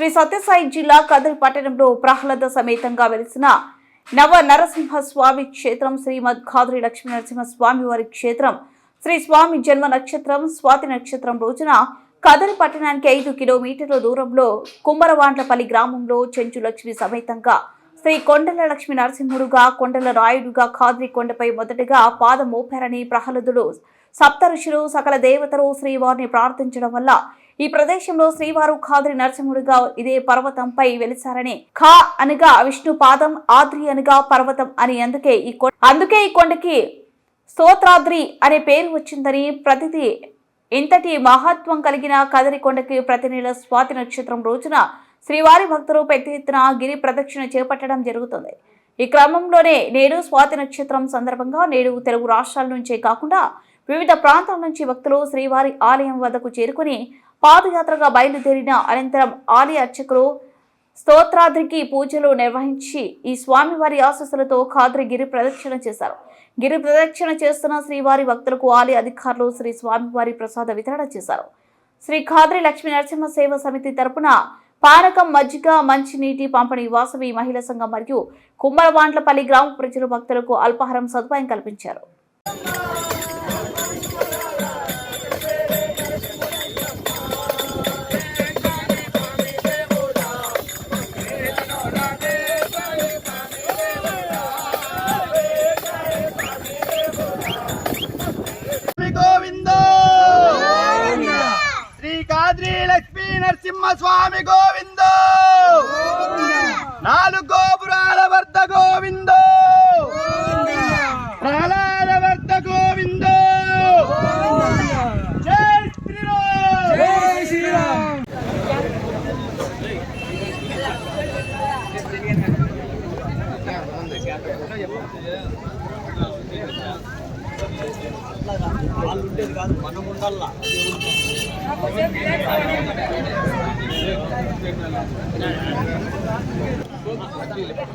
శ్రీ సత్యసాయి జిల్లా కదిరి పట్టణంలో ప్రహ్లాద సమేతంగా వెలిసిన నవ నరసింహ స్వామి క్షేత్రం శ్రీమద్ ఖాద్రి లక్ష్మీ నరసింహ స్వామి వారి క్షేత్రం శ్రీ స్వామి జన్మ నక్షత్రం స్వాతి నక్షత్రం రోజున కదలి పట్టణానికి ఐదు కిలోమీటర్ల దూరంలో కుమ్మరవాండ్లపల్లి గ్రామంలో చెంచు లక్ష్మి సమేతంగా శ్రీ కొండల లక్ష్మీ నరసింహుడుగా కొండల రాయుడుగా ఖాద్రి కొండపై మొదటగా పాదమోపారని ప్రహ్లదుడు ప్రహ్లాదుడు సప్త ఋషులు సకల దేవతలు శ్రీవారిని ప్రార్థించడం వల్ల ఈ ప్రదేశంలో శ్రీవారు ఖాద్రి నరసింహుడిగా ఇదే పర్వతంపై వెలిసారని ఖా అనగా విష్ణు పాదం ఆద్రి అనగా పర్వతం అని అందుకే ఈ కొండ అందుకే ఈ కొండకి స్తోత్రాద్రి అనే పేరు వచ్చిందని ప్రతిది ఇంతటి మహత్వం కలిగిన కదరి కొండకి ప్రతి నెల స్వాతి నక్షత్రం రోజున శ్రీవారి భక్తులు పెద్ద ఎత్తున గిరి ప్రదక్షిణ చేపట్టడం జరుగుతుంది. ఈ క్రమంలోనే నేడు స్వాతి నక్షత్రం సందర్భంగా నేడు తెలుగు రాష్ట్రాల నుంచే కాకుండా వివిధ ప్రాంతాల నుంచి భక్తులు శ్రీవారి ఆలయం వద్దకు చేరుకుని పాదయాత్రగా బయలుదేరిన అనంతరం ఆలయ అర్చకులు స్తోత్రాద్రికి పూజలు నిర్వహించి ఈ స్వామివారి ఆశస్సులతో ఖాద్రి గిరి ప్రదక్షిణ చేశారు. గిరి ప్రదక్షిణ చేస్తున్న శ్రీవారి భక్తులకు ఆలయ అధికారులు శ్రీ స్వామివారి ప్రసాద వితరణ చేశారు. శ్రీ ఖాద్రి లక్ష్మీ నరసింహ సేవ సమితి తరపున పానకం మజ్జిగ మంచినీటి పంపిణీ వాసవి మహిళా సంఘం మరియు కుమ్మరవాండ్లపల్లి గ్రామ ప్రజలు భక్తులకు అల్పాహారం సదుపాయం కల్పించారు. లక్ష్మీ నరసింహ స్వామి గోవింద! నాలుగు గోపురాల వర్ధ గోవింద! ప్రహ్లాద వర్ధ గోవింద! జై శ్రీరామ్! జై శ్రీరామ్! వాళ్ళు ఉండేది కాదు మనం ఉండాలా